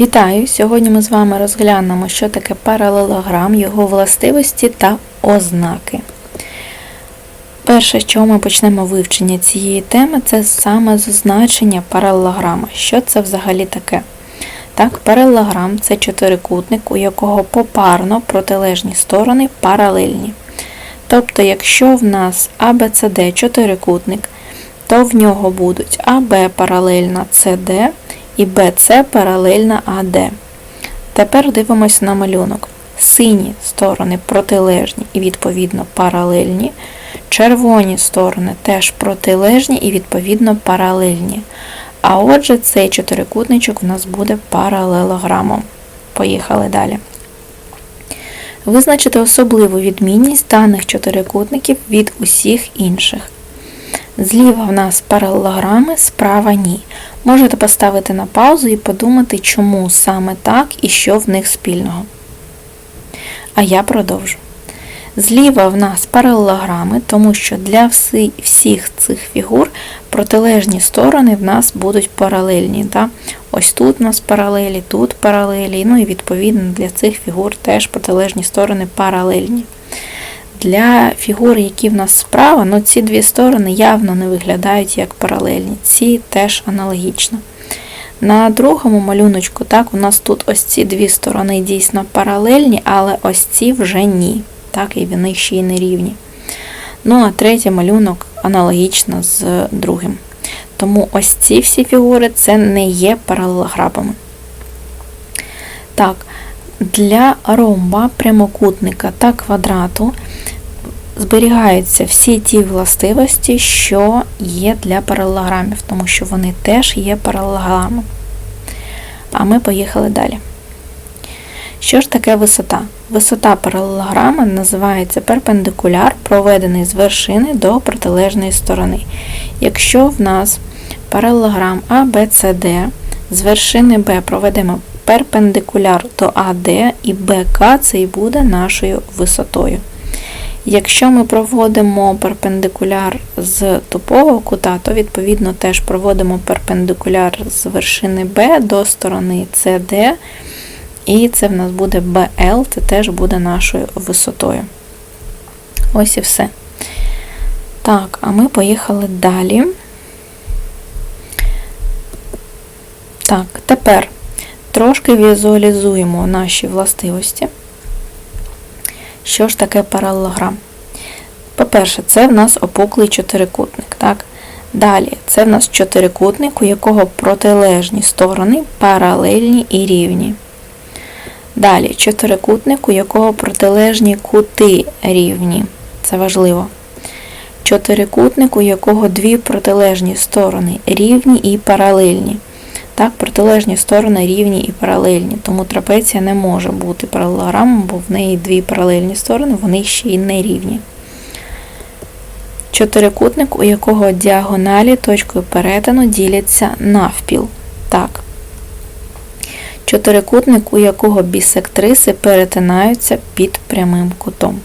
Вітаю! Сьогодні ми з вами розглянемо, що таке паралелограм, його властивості та ознаки. Перше, з чого ми почнемо вивчення цієї теми, це саме зазначення паралелограма. Що це взагалі таке? Так, паралелограм це чотирикутник, у якого попарно протилежні сторони паралельні. Тобто, якщо в нас ABCD чотирикутник, то в нього будуть АБ паралельна CD і BC паралельна AD. Тепер дивимося на малюнок. Сині сторони протилежні і відповідно паралельні. Червоні сторони теж протилежні і відповідно паралельні. А отже, цей чотирикутничок в нас буде паралелограмом. Поїхали далі. Визначити особливу відмінність даних чотирикутників від усіх інших. Зліва в нас паралелограми, справа ні. Можете поставити на паузу і подумати, чому саме так і що в них спільного. А я продовжу. Зліва в нас паралелограми, тому що для всі, всіх цих фігур протилежні сторони в нас будуть паралельні. Да? Ось тут у нас паралелі, тут паралелі, ну і відповідно для цих фігур теж протилежні сторони паралельні. Для фігур, які в нас справа, ну ці дві сторони явно не виглядають як паралельні, ці теж аналогічно. На другому малюночку, так, у нас тут ось ці дві сторони дійсно паралельні, але ось ці вже ні. Так, і вони ще й не рівні. Ну, а третій малюнок аналогічно з другим. Тому ось ці всі фігури це не є паралелограмами. Так, для ромба, прямокутника та квадрату зберігаються всі ті властивості, що є для паралелограмів, тому що вони теж є паралелограмами. А ми поїхали далі. Що ж таке висота? Висота паралелограма називається перпендикуляр, проведений з вершини до протилежної сторони. Якщо в нас паралелограм ABCD, з вершини B проведемо перпендикуляр до AD і BK це і буде нашою висотою. Якщо ми проводимо перпендикуляр з тупого кута, то відповідно теж проводимо перпендикуляр з вершини B до сторони CD, і це в нас буде BL, це теж буде нашою висотою. Ось і все. Так, а ми поїхали далі. Так, тепер трошки візуалізуємо наші властивості. Що ж таке паралелограм? По-перше, це в нас опуклий чотирикутник. Так? Далі, це в нас чотирикутник, у якого протилежні сторони паралельні і рівні. Далі, чотирикутник, у якого протилежні кути рівні. Це важливо. Чотирикутник, у якого дві протилежні сторони рівні і паралельні. Так, протилежні сторони рівні і паралельні, тому трапеція не може бути паралелограмом, бо в неї дві паралельні сторони, вони ще й не рівні. Чотирикутник, у якого діагоналі точкою перетину діляться навпіл. Так. Чотирикутник, у якого бісектриси перетинаються під прямим кутом.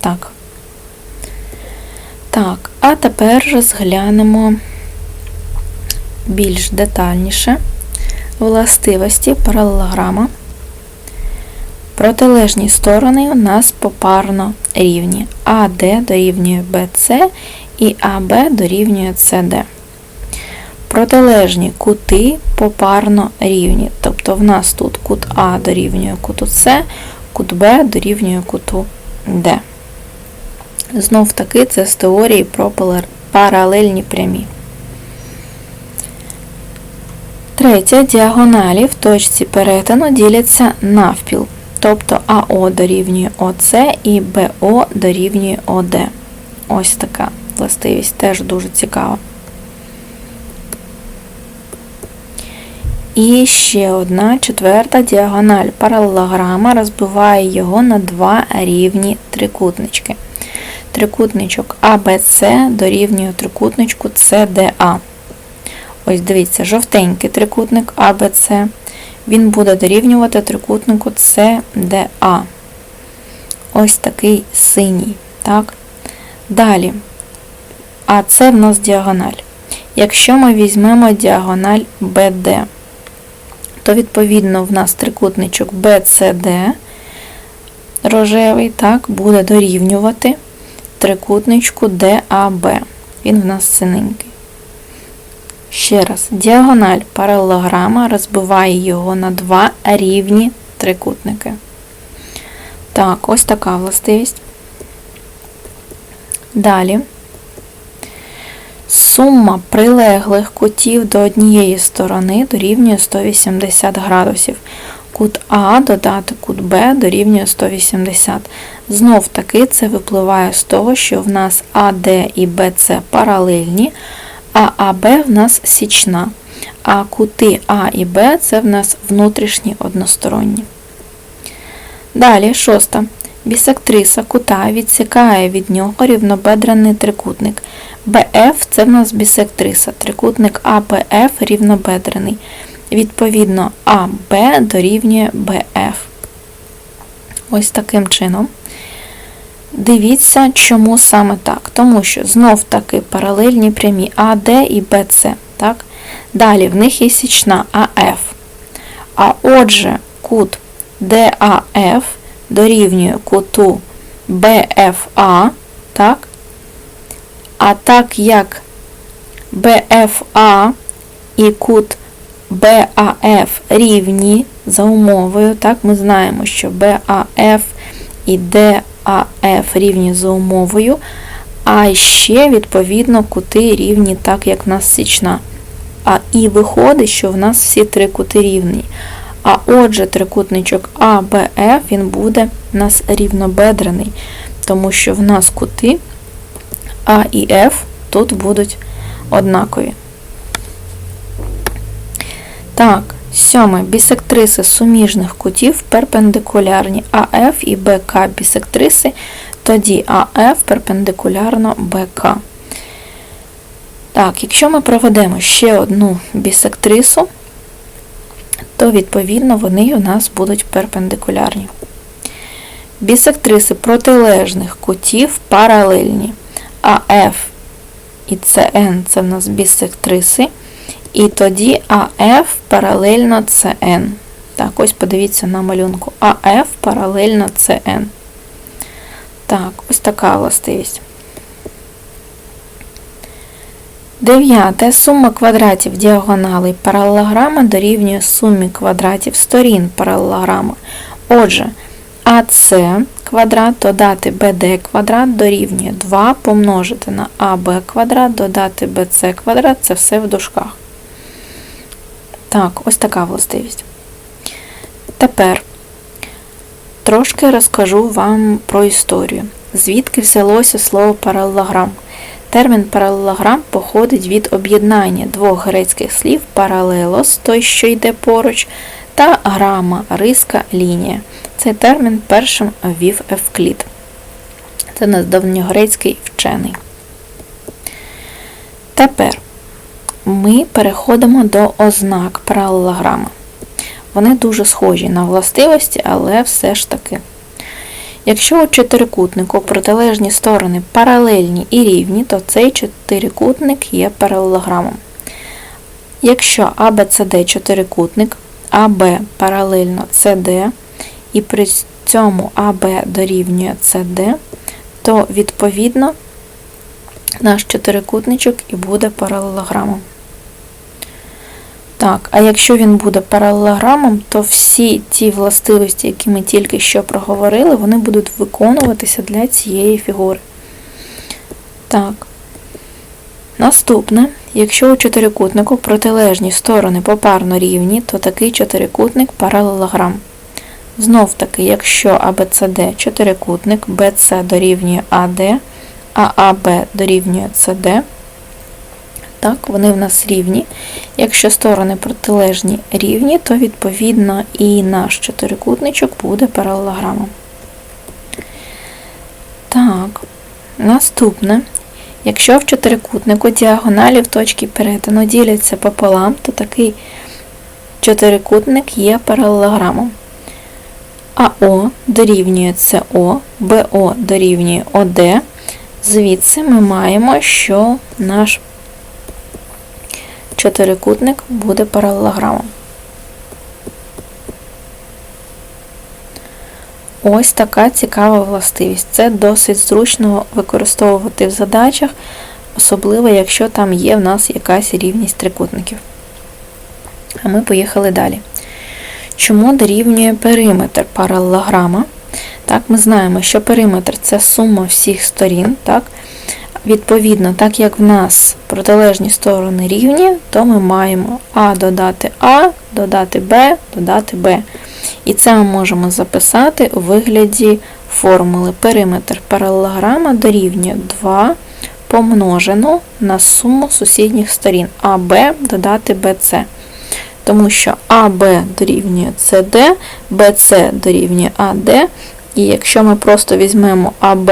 Так. Так, а тепер розглянемо більш детальніше властивості паралелограма. Протилежні сторони у нас попарно рівні. АД дорівнює BC і АБ дорівнює CD. Протилежні кути попарно рівні. Тобто в нас тут кут А дорівнює куту С, кут Б дорівнює куту Д. Знов таки це з теорії про паралельні прямі. Третє, діагоналі в точці перетину діляться навпіл, тобто АО дорівнює ОС і БО дорівнює ОД. Ось така властивість, теж дуже цікава. І ще одна четверта діагональ паралелограма розбиває його на два рівні трикутнички. Трикутничок АБЦ дорівнює трикутничку CDA. Ось дивіться, жовтенький трикутник ABC, він буде дорівнювати трикутнику CDA. Ось такий синій. Так? Далі. А це в нас діагональ. Якщо ми візьмемо діагональ BD, то відповідно в нас трикутничок BCD рожевий, так, буде дорівнювати трикутничку DAB. Він в нас синенький. Ще раз, діагональ паралелограма розбиває його на два рівні трикутники. Так, ось така властивість. Далі. Сума прилеглих кутів до однієї сторони дорівнює 180 градусів. Кут А додати кут Б дорівнює 180. Знов таки це випливає з того, що в нас АД і БЦ паралельні, а АБ в нас січна. А кути А і Б це в нас внутрішні односторонні. Далі, шоста. Бісектриса кута відсікає від нього рівнобедрений трикутник. BF це в нас бісектриса, трикутник ABF рівнобедрений. Відповідно, AB дорівнює BF. Ось таким чином. Дивіться, чому саме так. Тому що знов таки паралельні прямі AD і BC. Так? Далі в них є січна AF. А отже, кут DAF дорівнює куту BFA. Так? А так як BFA і кут BAF рівні за умовою, так, ми знаємо, що BAF і DAF рівні за умовою, а ще, відповідно, кути рівні, так, як в нас січна. А і виходить, що в нас всі три кути рівні. А отже, трикутничок ABF він буде в нас рівнобедрений, тому що в нас кути А і F тут будуть однакові. Так, сьоме. Бісектриси суміжних кутів перпендикулярні АФ і БК бісектриси, тоді АФ перпендикулярно БК. Так, якщо ми проведемо ще одну бісектрису, то відповідно вони у нас будуть перпендикулярні. Бісектриси протилежних кутів паралельні. АФ і СН це в нас бісектриси. І тоді АФ паралельно СН. Так, ось подивіться на малюнку. АФ паралельно СН. Так, ось така властивість. Дев'яте. Сума квадратів діагоналей паралелограма дорівнює сумі квадратів сторін паралелограма. Отже, АС квадрат додати BD квадрат дорівнює 2 помножити на АБ квадрат, додати BC квадрат, це все в дужках. Так, ось така властивість. Тепер трошки розкажу вам про історію. Звідки взялося слово паралелограм. Термін паралелограм походить від об'єднання двох грецьких слів паралелос, той, що йде поруч, та грама, риска, лінія. Цей термін першим ввів Евклід. Це давньогрецький вчений. Тепер ми переходимо до ознак паралелограма. Вони дуже схожі на властивості, але все ж таки. Якщо у чотирикутнику протилежні сторони паралельні і рівні, то цей чотирикутник є паралелограмом. Якщо ABCD чотирикутник, АБ паралельно CD, і при цьому АБ дорівнює CD, то відповідно наш чотирикутничок і буде паралелограмом. Так, а якщо він буде паралелограмом, то всі ті властивості, які ми тільки що проговорили, вони будуть виконуватися для цієї фігури. Так. Наступне, якщо у чотирикутнику протилежні сторони попарно рівні, то такий чотирикутник паралелограм. Знов таки, якщо ABCD чотирикутник, BC дорівнює AD, а АБ дорівнює CD, так, вони в нас рівні. Якщо сторони протилежні рівні, то відповідно і наш чотирикутничок буде паралелограмом. Так, наступне. Якщо в чотирикутнику діагоналі в точці перетину діляться пополам, то такий чотирикутник є паралелограмом. АО дорівнює СО, БО дорівнює ОД. Звідси ми маємо, що наш чотирикутник буде паралелограмом. Ось така цікава властивість. Це досить зручно використовувати в задачах, особливо, якщо там є в нас якась рівність трикутників. А ми поїхали далі. Чому дорівнює периметр паралелограма? Так, Ми знаємо, що периметр це сума всіх сторін. так? Відповідно, так як в нас протилежні сторони рівні, то ми маємо А додати А, додати Б, додати Б. І це ми можемо записати у вигляді формули периметр паралелограма дорівнює 2 помножено на суму сусідніх сторін АБ додати БЦ. Тому що АБ дорівнює СД, БЦ дорівнює АД. І якщо ми просто візьмемо АБ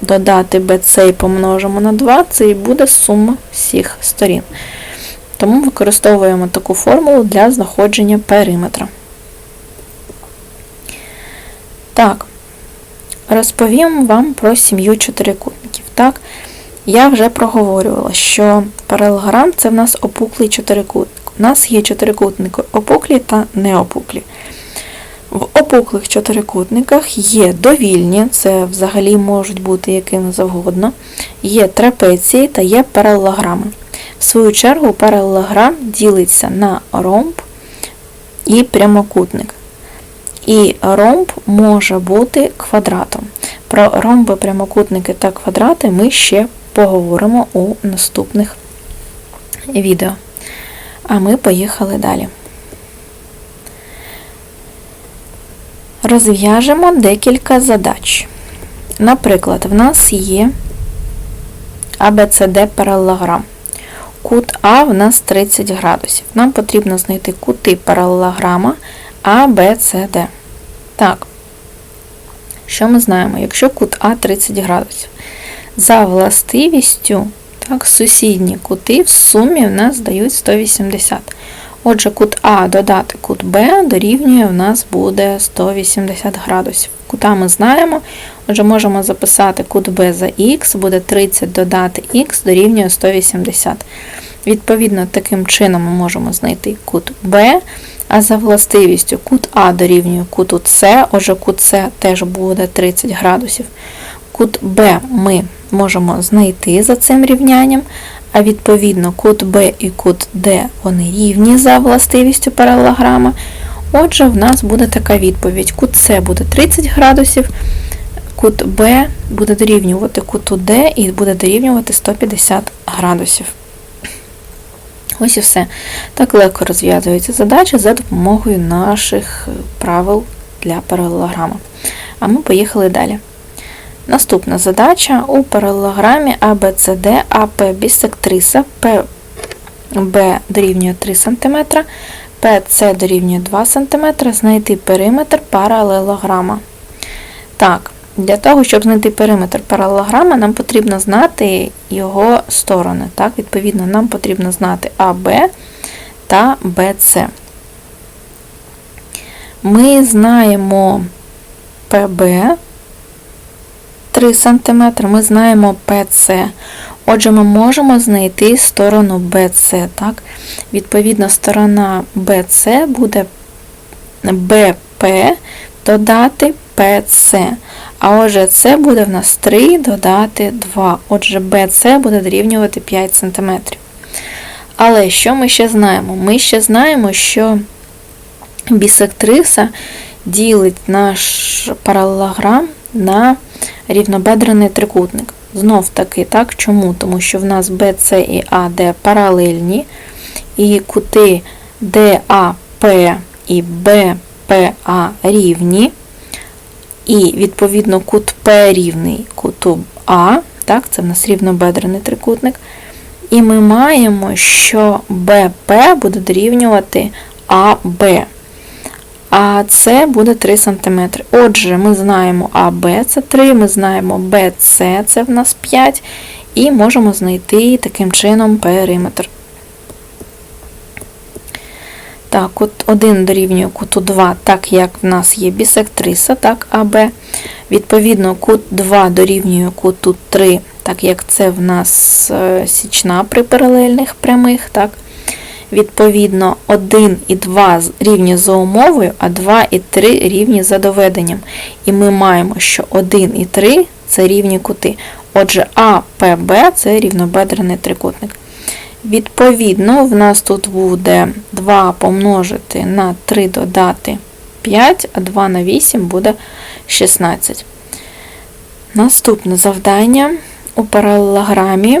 додати BC і помножимо на 2, це і буде сума всіх сторін. Тому використовуємо таку формулу для знаходження периметра. Так, розповім вам про сім'ю чотирикутників. Так, Я вже проговорювала, що паралелограм це в нас опуклий чотирикутник. У нас є чотирикутники опуклі та неопуклі. В опуклих чотирикутниках є довільні, це взагалі можуть бути якими завгодно, є трапеції та є паралелограми. В свою чергу, паралелограм ділиться на ромб і прямокутник. І ромб може бути квадратом. Про ромби, прямокутники та квадрати ми ще поговоримо у наступних відео. А ми поїхали далі. Розв'яжемо декілька задач. Наприклад, в нас є ABCD паралелограм. Кут А в нас 30 градусів. Нам потрібно знайти кути паралелограма ABCD. Так, що ми знаємо? Якщо кут А 30 градусів, за властивістю, так, сусідні кути в сумі в нас дають 180. Отже, кут А додати кут Б дорівнює в нас буде 180 градусів. Кута ми знаємо, отже, можемо записати кут Б за х, буде 30 додати х дорівнює 180. Відповідно, таким чином ми можемо знайти кут Б, а за властивістю кут А дорівнює куту С, отже, кут С теж буде 30 градусів. Кут Б ми можемо знайти за цим рівнянням, а відповідно кут Б і кут Д вони рівні за властивістю паралелограма. Отже, в нас буде така відповідь. Кут С буде 30 градусів, кут Б буде дорівнювати куту Д і буде дорівнювати 150 градусів. Ось і все. Так легко розв'язується задача за допомогою наших правил для паралелограма. А ми поїхали далі. Наступна задача у паралелограмі ABCD АП бісектриса ПБ дорівнює 3 см, ПС дорівнює 2 см, знайти периметр паралелограма. Так, для того, щоб знайти периметр паралелограма, нам потрібно знати його сторони. Так, Відповідно, нам потрібно знати АБ та БЦ. Ми знаємо ПБ. 3 см ми знаємо PC. Отже, ми можемо знайти сторону BC. Так? Відповідно, сторона BC буде BP додати PC. А отже, це буде в нас 3 додати 2. Отже, BC буде дорівнювати 5 см. Але що ми ще знаємо? Ми ще знаємо, що бісектриса ділить наш паралелограм на рівнобедрений трикутник. Знов таки, так, чому? Тому що в нас BC і AD паралельні, і кути DAP і BPA рівні, і, відповідно, кут P рівний куту А, так, це в нас рівнобедрений трикутник. І ми маємо, що BP буде дорівнювати АБ а це буде 3 см. Отже, ми знаємо АБ це 3, ми знаємо БЦ це в нас 5, і можемо знайти таким чином периметр. Так, кут 1 дорівнює куту 2, так як в нас є бісектриса, так, АБ. Відповідно, кут 2 дорівнює куту 3, так як це в нас е, січна при паралельних прямих. так. Відповідно, 1 і 2 рівні за умовою, а 2 і 3 рівні за доведенням. І ми маємо, що 1 і 3 це рівні кути. Отже, АПБ це рівнобедрений трикутник. Відповідно, в нас тут буде 2 помножити на 3 додати 5, а 2 на 8 буде 16. Наступне завдання у паралелограмі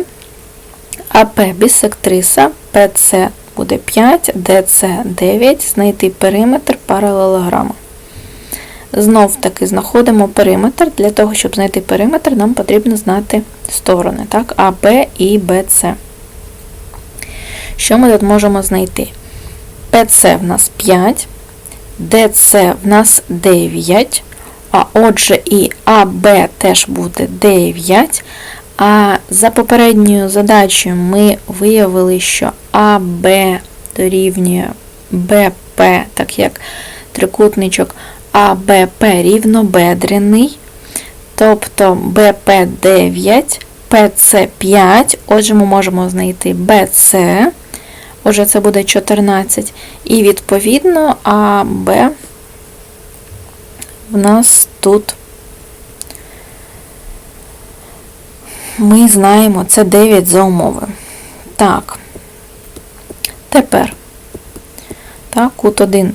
АП бісектриса, ПЦ буде 5, ДЦ 9, знайти периметр паралелограма. Знов таки знаходимо периметр. Для того, щоб знайти периметр, нам потрібно знати сторони, так, АБ і БЦ. Що ми тут можемо знайти? ПЦ в нас 5, ДЦ в нас 9, а отже і АБ теж буде 9. А за попередньою задачею ми виявили, що АБ дорівнює БП, так як трикутничок АБП рівнобедрений, тобто БП 9, ПЦ 5, отже, ми можемо знайти БЦ, отже, це буде 14, і відповідно АБ в нас тут ми знаємо, це 9 за умови. Так, тепер, так, кут 1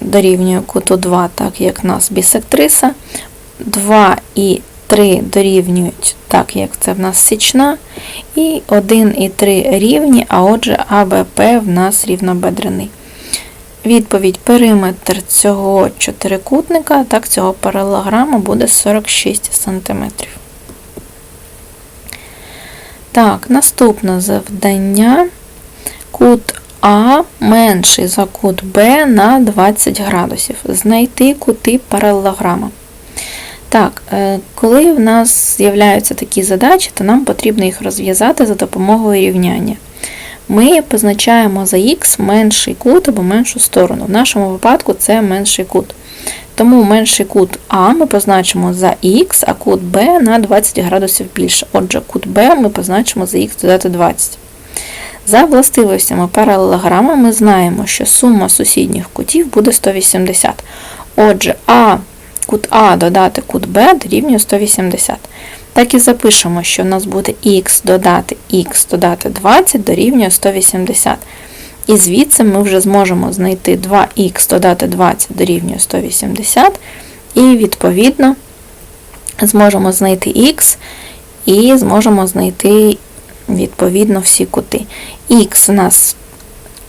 дорівнює куту 2, так як нас бісектриса. 2 і 3 дорівнюють, так як це в нас січна. І 1 і 3 рівні, а отже, АБП в нас рівнобедрений. Відповідь периметр цього чотирикутника, так, цього паралограму буде 46 см. Так, наступне завдання. Кут А менший за кут Б на 20 градусів. Знайти кути паралелограма. Так, е, коли в нас з'являються такі задачі, то нам потрібно їх розв'язати за допомогою рівняння. Ми позначаємо за х менший кут або меншу сторону. В нашому випадку це менший кут. Тому менший кут А ми позначимо за х, а кут Б на 20 градусів більше. Отже, кут Б ми позначимо за х додати 20. За властивостями паралелограма ми знаємо, що сума сусідніх кутів буде 180. Отже, А, кут А додати кут Б дорівнює 180. Так і запишемо, що в нас буде х додати х додати 20 дорівнює 180. І звідси ми вже зможемо знайти 2х додати 20 дорівнює 180, і, відповідно, зможемо знайти х і зможемо знайти, відповідно, всі кути. Х у нас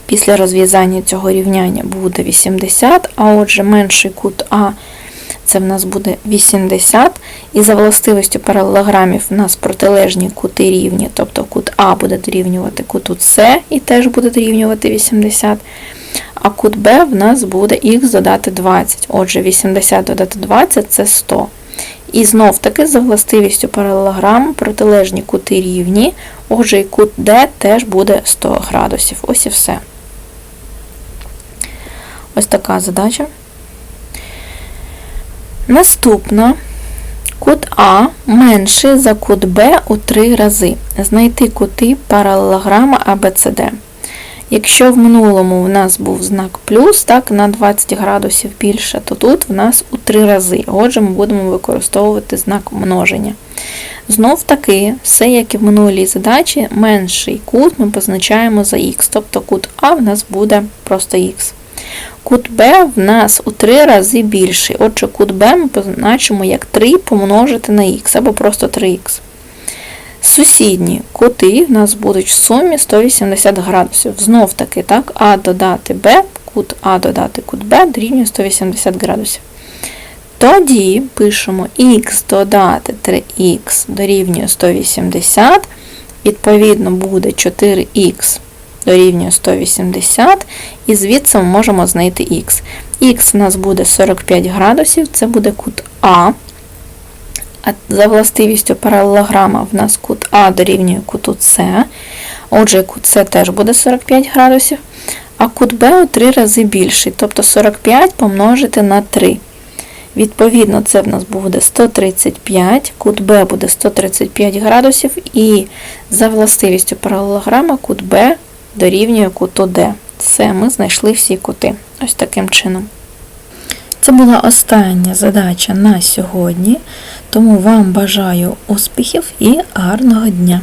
після розв'язання цього рівняння буде 80, а отже, менший кут А це в нас буде 80. І за властивістю паралелограмів в нас протилежні кути рівні, тобто кут А буде дорівнювати куту С і теж буде дорівнювати 80. А кут Б в нас буде х додати 20. Отже, 80 додати 20 це 100. І знов таки за властивістю паралелограм протилежні кути рівні, отже, і кут Д теж буде 100 градусів. Ось і все. Ось така задача. Наступна кут А менший за кут Б у 3 рази. Знайти кути паралелограма ABCD. Якщо в минулому в нас був знак плюс, так, на 20 градусів більше, то тут в нас у 3 рази. Отже, ми будемо використовувати знак множення. Знов таки, все, як і в минулій задачі, менший кут ми позначаємо за х, тобто кут А в нас буде просто х. Кут Б в нас у 3 рази більший. Отже, кут Б ми позначимо як 3 помножити на х або просто 3х. Сусідні кути в нас будуть в сумі 180 градусів. Знов таки, так, А додати Б, кут А додати кут Б дорівнює 180 градусів. Тоді пишемо х додати 3х дорівнює 180, відповідно, буде 4х дорівнює 180, і звідси ми можемо знайти х. Х у нас буде 45 градусів, це буде кут А. А за властивістю паралелограма в нас кут А дорівнює куту С. Отже, кут С теж буде 45 градусів. А кут Б у 3 рази більший, тобто 45 помножити на 3. Відповідно, це в нас буде 135, кут Б буде 135 градусів, і за властивістю паралелограма кут Б дорівнює куту D. Все, ми знайшли всі кути. Ось таким чином. Це була остання задача на сьогодні, тому вам бажаю успіхів і гарного дня!